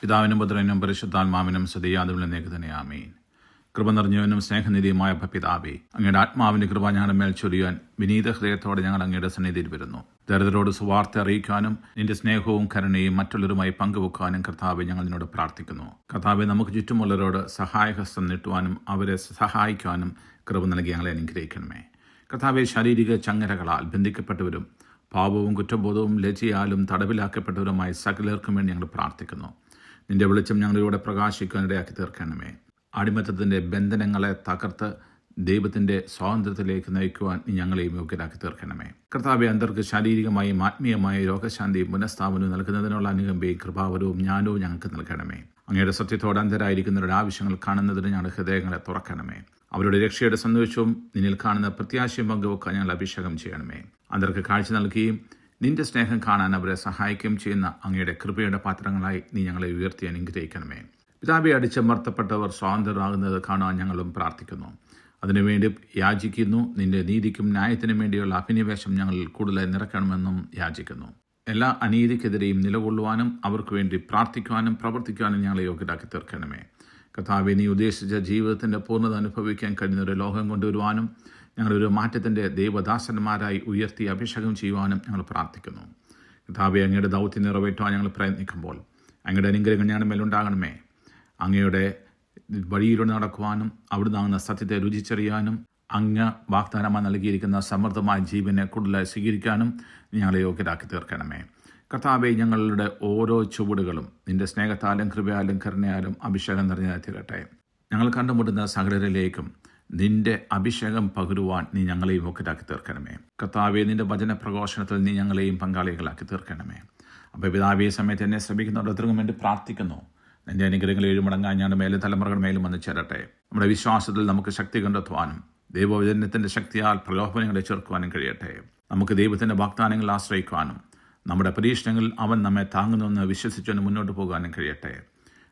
പിതാവിനും പുത്രനും പരിശുദ്ധാത്മാവിനും സതിയാതുവിലേക്ക് തന്നെ ആമീൻ. കൃപ നിറഞ്ഞവനും സ്നേഹനിധിയുമായ പിതാവേ അങ്ങയുടെ ആത്മാവിന്റെ കൃപ ഞങ്ങളുടെ മേൽ ചൊരിയാൻ വിനീത ഹൃദയത്തോടെ ഞങ്ങൾ അങ്ങയുടെ സന്നിധിയിൽ വരുന്നു. ദരിദ്രരോട് സുവാർത്ത അറിയിക്കാനും നിന്റെ സ്നേഹവും കരുണയും മറ്റുള്ളവരുമായി പങ്കുവെക്കാനും കർത്താവെ ഞങ്ങൾ നിന്നോട് പ്രാർത്ഥിക്കുന്നു. കർത്താവെ നമുക്ക് ചുറ്റുമുള്ളവരോട് സഹായഹസ്തം നീട്ടുവാനും അവരെ സഹായിക്കാനും കൃപ നൽകി ഞങ്ങളെ അനുഗ്രഹിക്കണമേ. കർത്താവെ ശാരീരിക ചങ്ങരകളാൽ ബന്ധിക്കപ്പെട്ടവരും പാപവും കുറ്റബോധവും ലജ്ജയാലും തടവിലാക്കപ്പെട്ടവരുമായി സകലർക്കും വേണ്ടി ഞങ്ങൾ പ്രാർത്ഥിക്കുന്നു. നിന്റെ വെളിച്ചം ഞങ്ങളിലൂടെ പ്രകാശിക്കാൻ ഇടയാക്കി തീർക്കണമേ. അടിമത്തത്തിന്റെ ബന്ധനങ്ങളെ തകർത്ത് ദൈവത്തിന്റെ സ്വാതന്ത്ര്യത്തിലേക്ക് നയിക്കുവാൻ നീ യോഗ്യരാക്കി തീർക്കണമേ. കർത്താവെ അന്തർക്ക് ശാരീരികമായും ആത്മീയമായും രോഗശാന്തിയും പുനഃസ്ഥാപനവും നൽകുന്നതിനുള്ള അനുകമ്പയും കൃപാവരവും ജ്ഞാനവും ഞങ്ങൾക്ക് നൽകണമേ. അങ്ങയുടെ സത്യത്തോട് അന്തരായിരിക്കുന്നവരുടെ ആവശ്യങ്ങൾ കാണുന്നതിന് ഞങ്ങളുടെ ഹൃദയങ്ങളെ തുറക്കണമേ. അവരുടെ രക്ഷയുടെ സന്തോഷവും നിന്നിൽ കാണുന്ന പ്രത്യാശയും പങ്കുവെക്കാൻ ഞങ്ങൾ അഭിഷേകം ചെയ്യണമേ. അന്തർക്ക് കാഴ്ച നൽകുകയും നിന്റെ സ്നേഹം കാണാൻ അവരെ സഹായിക്കുകയും ചെയ്യുന്ന അങ്ങയുടെ കൃപയുടെ പാത്രങ്ങളായി നീ ഞങ്ങളെ ഉയർത്തി അനുഗ്രഹിക്കണമേ. പിതാബെ അടിച്ചമർത്തപ്പെട്ടവർ സ്വാതന്ത്ര്യമാകുന്നത് കാണാൻ ഞങ്ങളും പ്രാർത്ഥിക്കുന്നു. അതിനുവേണ്ടി യാചിക്കുന്നു. നിന്റെ നീതിക്കും ന്യായത്തിനും വേണ്ടിയുള്ള അഭിനിവേശം ഞങ്ങളിൽ കൂടുതലായി നിറയ്ക്കണമെന്നും യാചിക്കുന്നു. എല്ലാ അനീതിക്കെതിരെയും നിലകൊള്ളുവാനും അവർക്ക് വേണ്ടി പ്രാർത്ഥിക്കുവാനും പ്രവർത്തിക്കുവാനും ഞങ്ങളെ യോഗ്യരാക്കി തീർക്കണമേ. കഥാവെ നീ ഉദ്ദേശിച്ച ജീവിതത്തിന്റെ പൂർണത അനുഭവിക്കാൻ കഴിയുന്ന ഒരു ലോകം കൊണ്ടുവരുവാനും ഞങ്ങളൊരു മാറ്റത്തിന്റെ ദൈവദാസന്മാരായി ഉയർത്തി അഭിഷേകം ചെയ്യുവാനും ഞങ്ങൾ പ്രാർത്ഥിക്കുന്നു. കഥാവെ അങ്ങയുടെ ദൗത്യം നിറവേറ്റുവാൻ ഞങ്ങൾ പ്രയത്നിക്കുമ്പോൾ അങ്ങയുടെ അനുഗ്രഹങ്ങൾ ഞങ്ങളുടെ മേലുണ്ടാകണമേ അങ്ങയുടെ വഴിയിലൂടെ നടക്കുവാനും അവിടുന്ന് സത്യത്തെ രുചിച്ചറിയാനും അങ്ങ് വാഗ്ദാനമായി നൽകിയിരിക്കുന്ന സമൃദ്ധമായ ജീവനെ കൂടുതലായി സ്വീകരിക്കാനും ഞങ്ങളെ യോഗ്യരാക്കി തീർക്കണമേ. കർത്താവെ ഞങ്ങളുടെ ഓരോ ചുവടുകളും നിന്റെ സ്നേഹത്താലും കൃപയാലും കരുണയാലും അഭിഷേകം നിറഞ്ഞതായി തീരട്ടെ. ഞങ്ങൾ കണ്ടുമുട്ടുന്ന സകലരിലേക്കും നിന്റെ അഭിഷേകം പകരുവാൻ നീ ഞങ്ങളെയും യോഗ്യരാക്കി തീർക്കണമേ. കർത്താവെ നിന്റെ വചന പ്രഘോഷണത്തിൽ നീ ഞങ്ങളെയും പങ്കാളികളാക്കി തീർക്കണമേ. അപ്പോൾ പിതാവെ സമയത്ത് എന്നെ ശ്രമിക്കുന്നവരുടെ വേണ്ടി പ്രാർത്ഥിക്കുന്നു. നിന്റെ അനുഗ്രഹങ്ങൾ ഏഴുമടങ്ങാൻ ഞങ്ങളുടെ മേലും തലമുറകളുടെ മേലും വന്ന് ചേരട്ടെ. നമ്മുടെ വിശ്വാസത്തിൽ നമുക്ക് ശക്തി കണ്ടെത്തുവാനും ദൈവവചനത്തിന്റെ ശക്തിയാൽ പ്രലോഭനങ്ങളെ ചെറുക്കുവാനും കഴിയട്ടെ. നമുക്ക് ദൈവത്തിന്റെ വാഗ്ദാനങ്ങൾ ആശ്രയിക്കുവാനും നമ്മുടെ പരീക്ഷണങ്ങളിൽ അവൻ നമ്മെ താങ്ങുന്നുവെന്ന് വിശ്വസിച്ചുകൊണ്ട് മുന്നോട്ട് പോകാനും കഴിയട്ടെ.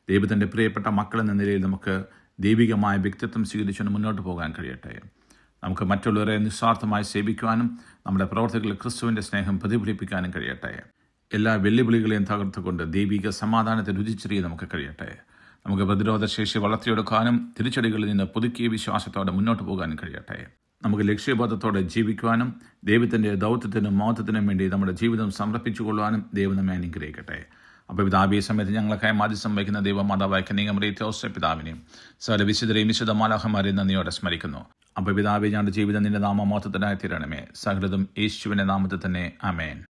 ദൈവത്തിന്റെ പ്രിയപ്പെട്ട മക്കൾ എന്ന നിലയിൽ നമുക്ക് ദൈവികമായ വ്യക്തിത്വം സ്വീകരിച്ചുകൊണ്ട് മുന്നോട്ട് പോകാൻ കഴിയട്ടെ. നമുക്ക് മറ്റുള്ളവരെ നിസ്വാർത്ഥമായി സേവിക്കുവാനും നമ്മുടെ പ്രവർത്തികളിൽ ക്രിസ്തുവിന്റെ സ്നേഹം പ്രതിഫലിപ്പിക്കാനും കഴിയട്ടെ. എല്ലാ വെല്ലുവിളികളെയും തകർത്തുകൊണ്ട് ദൈവിക സമാധാനത്തെ രുചിച്ചെറിയ നമുക്ക് കഴിയട്ടെ. നമുക്ക് പ്രതിരോധ ശേഷി വളർത്തിയെടുക്കാനും തിരിച്ചടികളിൽ നിന്ന് പുതുക്കിയ വിശ്വാസത്തോടെ മുന്നോട്ട് പോകാനും കഴിയട്ടെ. നമുക്ക് ലക്ഷ്യബോധത്തോടെ ജീവിക്കുവാനും ദൈവത്തിന്റെ ദൗത്യത്തിനും മോത്തത്തിനും വേണ്ടി നമ്മുടെ ജീവിതം സമർപ്പിച്ചു കൊള്ളുവാനും ദൈവം നമ്മെ അനുഗ്രഹിക്കട്ടെ. അപ്പോൾ പിതാബി സമയത്ത് ഞങ്ങളൊക്കെ മാധ്യസം വഹിക്കുന്ന ദൈവമാതാവായ കന്യകമറിയത്തോസ പിതാവിനെയും സകല വിശുദ്ധരെയും വിശുദ്ധ മാലാഹമാരെയും നന്ദിയോടെ സ്മരിക്കുന്നു. അപ്പോൾ പിതാബി ഞങ്ങളുടെ ജീവിതം നിന്റെ നാമമോത്തത്തിനായി തീരണമേ. സകലതും യേശുവിന്റെ നാമത്തിൽ തന്നെ. അമേൻ